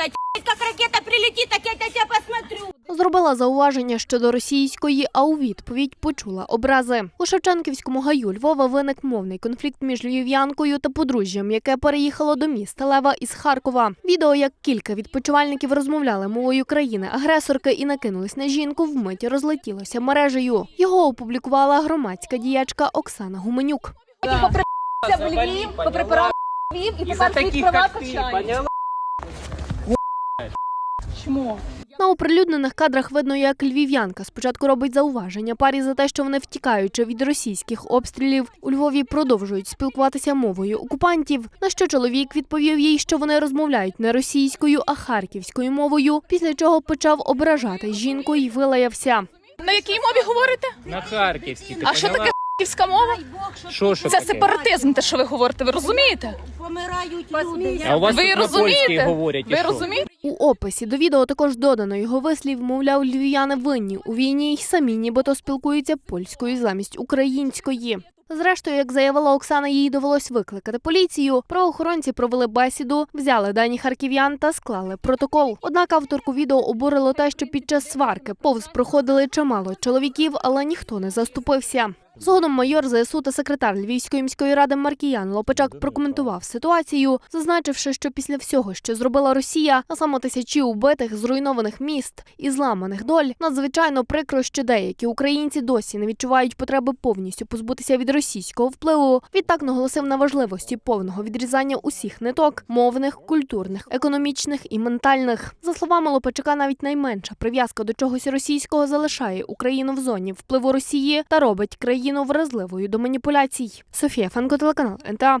знать. Как ракета прилетит, так я на тебя посмотрю. Зробила зауваження щодо російської, а у відповідь почула образи. У Шевченківському гаю Львова виник мовний конфлікт між львів'янкою та подружжям, яке переїхало до міста Лева із Харкова. Відео, як кілька відпочивальників розмовляли мовою країни-агресорки і накинулись на жінку, вмиті розлетілося мережею. Його опублікувала громадська діячка Оксана Гуменюк. в Львів, поприпирали в Львів і тепер свої права качають. Чому? На оприлюднених кадрах видно, як львів'янка спочатку робить зауваження парі за те, що вони втікаючи від російських обстрілів у Львові продовжують спілкуватися мовою окупантів. На що чоловік відповів їй, що вони розмовляють не російською, а харківською мовою. Після чого почав ображати жінку і вилаявся. На якій мові говорите? На харківській. Ти А що таке київська мова? Це таке? сепаратизм, те, що ви говорите. Ви розумієте? Помирають люди. А у вас Ви розумієте? говорять. Ви розумієте? У описі до відео також додано його вислів, мовляв, львів'яни винні у війні й самі нібито спілкуються польською замість української. Зрештою, як заявила Оксана, їй довелось викликати поліцію. Правоохоронці провели бесіду, взяли дані харків'ян та склали протокол. Однак авторку відео обурило те, що під час сварки повз проходили чимало чоловіків, але ніхто не заступився. Згодом майор ЗСУ та секретар Львівської міської ради Маркіян Лопачак прокоментував ситуацію, зазначивши, що після всього, що зробила Росія, а саме тисячі убитих, зруйнованих міст і зламаних доль, надзвичайно прикро, що деякі українці досі не відчувають потреби повністю позбутися від російського впливу. Відтак наголосив на важливості повного відрізання усіх ниток мовних, культурних, економічних і ментальних. За словами Лопачака, навіть найменша прив'язка до чогось російського залишає Україну в зоні впливу Росії та робить країну вразливою до маніпуляцій. Софія Фенко, телеканал НТА.